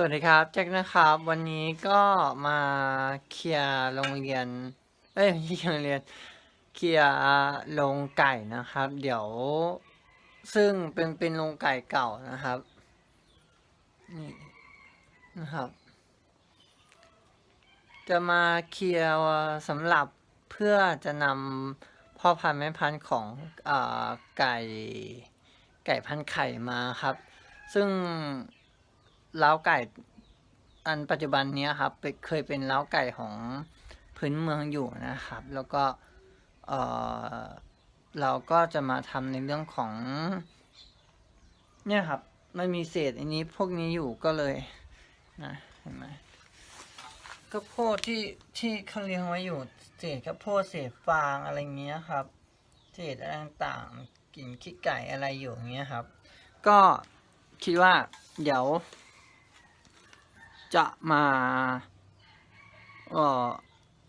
สวัสดีครับแจ็คนะครับ วันนี้ก็มาเคลียร์โรงเรียน เอ้ยไม่ใช่เคลียร์โรงเรียนเคลียร์โรงไก่นะครับ เดี๋ยว ซึ่งเป็นเป็นโรงไก่เก่านะครับนี่นะครับ จะมาเคลียร์สำหรับเพื่อจะนำพ่อพันธุ์แม่พันธุ์ของอไก่ไก่พันธุ์ไข่มาครับ ซึ่ง เล้าไก่อันปัจจุบันนี้ครับเคยเป็นเล้าไก่ของพื้นเมืองอยู่นะครับ แล้วก็เออเราก็จะมาทำในเรื่องของ เนี่ยครับมันมีเศษอันนี้พวกนี้อยู่ก็เลยนะเห็นไหมข้าวโพดที่ที่เขาเลี้ยงไว้อยู่เศษข้าวโพดเศษฟางอะไรเงี้ยครับ เศษอะไรต่างๆกลิ่นขี้ไก่อะไรอยู่อย่างเงี้ยครับ ก็คิดว่าเดี๋ยว จะมาเอ่อ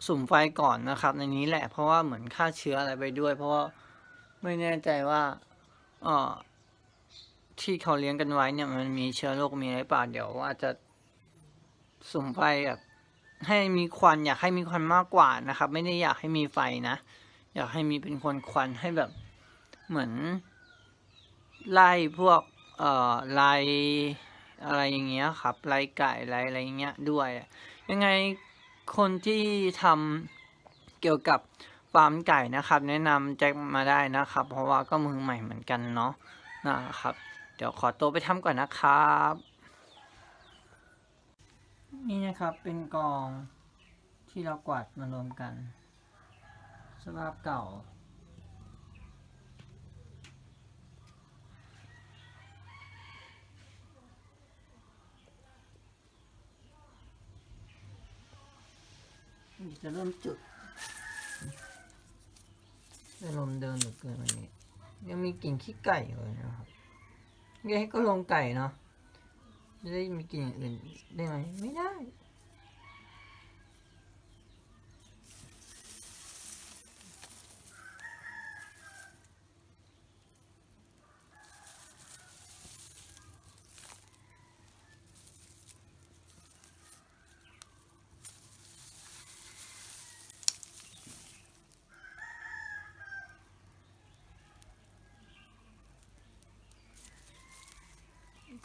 สุ่มไฟก่อนนะครับ ในนี้แหละเพราะว่าเหมือนฆ่าเชื้ออะไรไปด้วย เพราะว่าไม่แน่ใจว่าเอ่อที่เขาเลี้ยงกันไว้เนี่ยมันมีเชื้อโรคมีอะไรป่าเดี๋ยวอาจจะสุ่มไฟแบบให้มีควันอยากให้มีควันมากกว่านะครับ ไม่ได้อยากให้มีไฟนะ อยากให้มีเป็นควันควันให้แบบเหมือนไล่พวกเอ่อไล่ อะไรอย่างเงี้ยครับไล่ไก่ไล่อะไรอย่างเงี้ยด้วย ยังไงคนที่ทำเกี่ยวกับฟาร์มไก่นะครับ แนะนำแจ็คมาได้นะครับ เพราะว่าก็มือใหม่เหมือนกันเนาะนะครับ เดี๋ยวขอตัวไปทำก่อนนะครับ นี่นะครับเป็นกองที่เรากวาดมารวมกัน สภาพเก่า จะเริ่มจุดได้ลมเดินเหลือเกินวันนี้ ยังมีกลิ่นขี้ไก่อยู่เลยนะครับยังให้ก็ลงไก่เนาะจะได้มีกลิ่นอื่นได้ไหมไม่ได้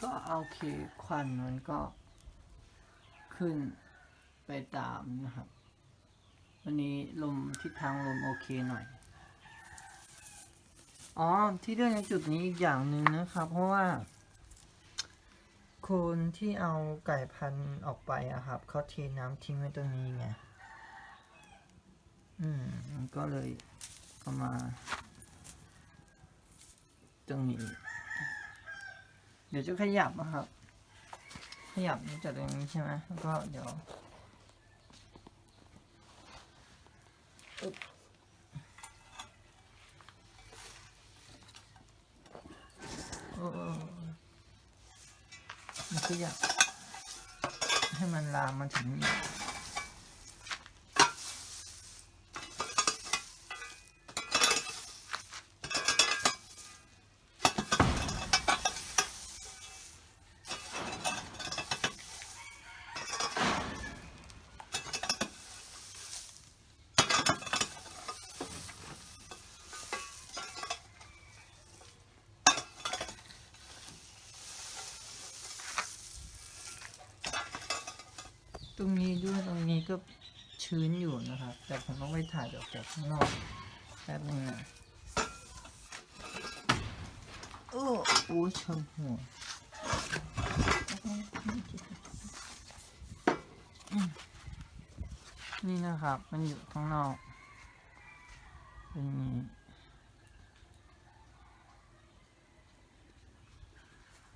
ก็เอาเคควันมันก็ขึ้นไปตามนะครับ วันนี้ลมทิศทางลมโอเคหน่อย อ๋อที่เรื่องในจุดนี้อีกอย่างหนึ่งนะครับ เพราะว่าคนที่เอาไก่พันออกไปอะครับเขาเทน้ำทิ้งไว้ตรงนี้ไง อืมมันก็เลยเอามา ตรงนี้ ดี๋ยวจะขยับนะครับ ขยับจากตรงนี้ใช่ไหมแล้วก็เดี๋ยวโอ้โอ้มันขยับให้มันลามมาถึงนี้ รงนี้ด้วยตรงนี้ก็ชื้นอยู่นะครับ แต่ผมต้องไปถ่ายออกจากข้างนอกแป๊บนึงนะโอ้โอ้ชนหัวนี่นะครับ มันอยู่ข้างนอกเป็นอย่างนี้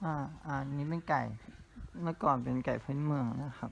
อ่า อ่าอันนี้เป็นไก่ เมื่อก่อนเป็นไก่พื้นเมืองนะครับ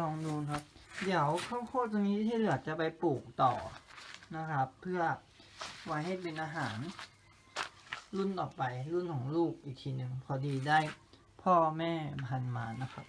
ลองดูครับ เดี๋ยวข้าวโพดตรงนี้ที่เหลือจะไปปลูกต่อนะครับ เพื่อไว้ให้เป็นอาหาร รุ่นต่อไปรุ่นของลูกอีกทีหนึ่งพอดีได้พ่อแม่พันมานะครับ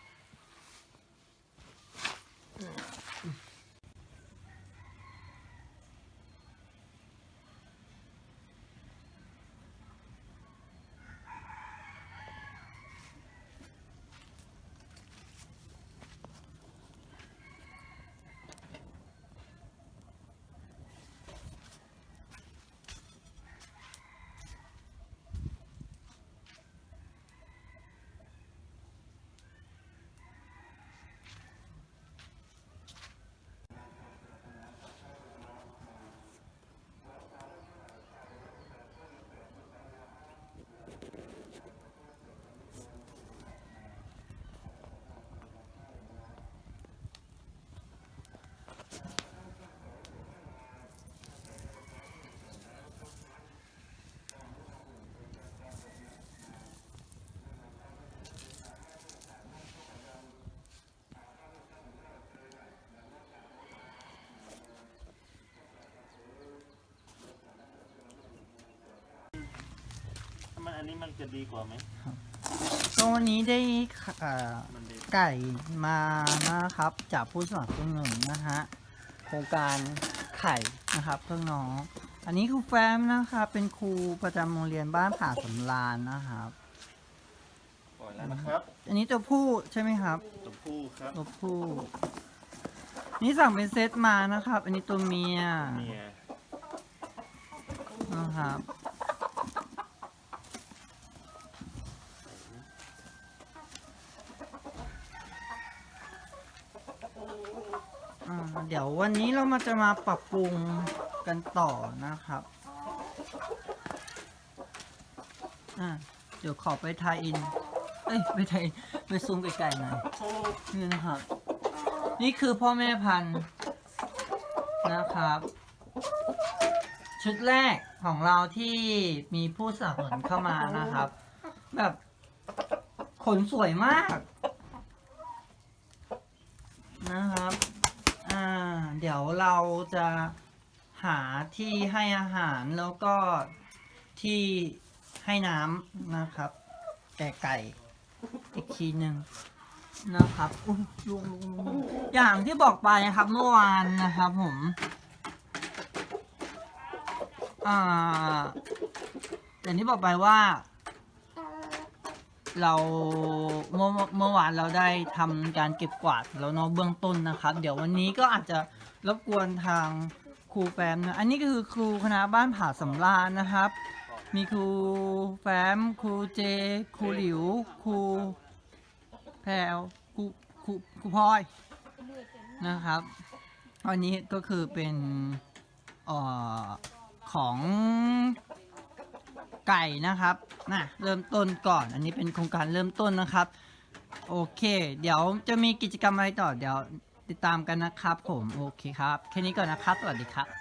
อันนี้มันจะดีกว่าไหมก็วันนี้ได้เอ่อมันดีไก่มานะครับ จากผู้สมัครคนหนึ่งนะฮะโครงการไข่นะครับเพื่อนน้อง อันนี้ครูแฟมนะครับ เป็นครูประจำโรงเรียนบ้านผาสำรานนะครับ ปล่อยแล้วนะครับ อันนี้ตัวผู้ใช่ไหมครับ ตัวผู้ครับตัวผู้ นี่สั่งเป็นเซตมานะครับ อันนี้ตัวเมียเมียนะครับ อ่าเดี๋ยววันนี้เรามาจะมาปรับปรุงกันต่อนะครับอ่าเดี๋ยวขอไปทายอิน เอ้ยไปทายอินไปซูมไกลๆหน่อยนี่นะครับ นี่คือพ่อแม่พันธุ์นะครับ ชุดแรกของเราที่มีผู้สนับสนุนเข้ามานะครับ แบบขนสวยมาก นะครับ เดี๋ยวเราจะหาที่ให้อาหารแล้วก็ที่ให้น้ำนะครับ แก่ไก่อีกทีหนึ่งนะครับอุ้ยลุงลุงลุงอย่างที่บอกไปนะครับ เมื่อวานนะครับผม อ่าอย่างที่บอกไปว่า เราเมื่อเมื่อวานเราได้ทำการเก็บกวาดแล้วเนาะเบื้องต้นนะครับ เดี๋ยววันนี้ก็อาจจะรบกวนทางครูแฟมนะอันนี้ก็คือครูคณะบ้านผาสำราญนะครับ มีครูแฟมครูเจครูหลิวครูแพรวครูครูครูพลอยนะครับอันนี้ก็คือเป็นอ่อของ ไก่นะครับนะเริ่มต้นก่อน อันนี้เป็นโครงการเริ่มต้นนะครับ โอเค เดี๋ยวจะมีกิจกรรมอะไรต่อเดี๋ยวติดตามกันนะครับผม โอเคครับ แค่นี้ก่อนนะครับ สวัสดีครับ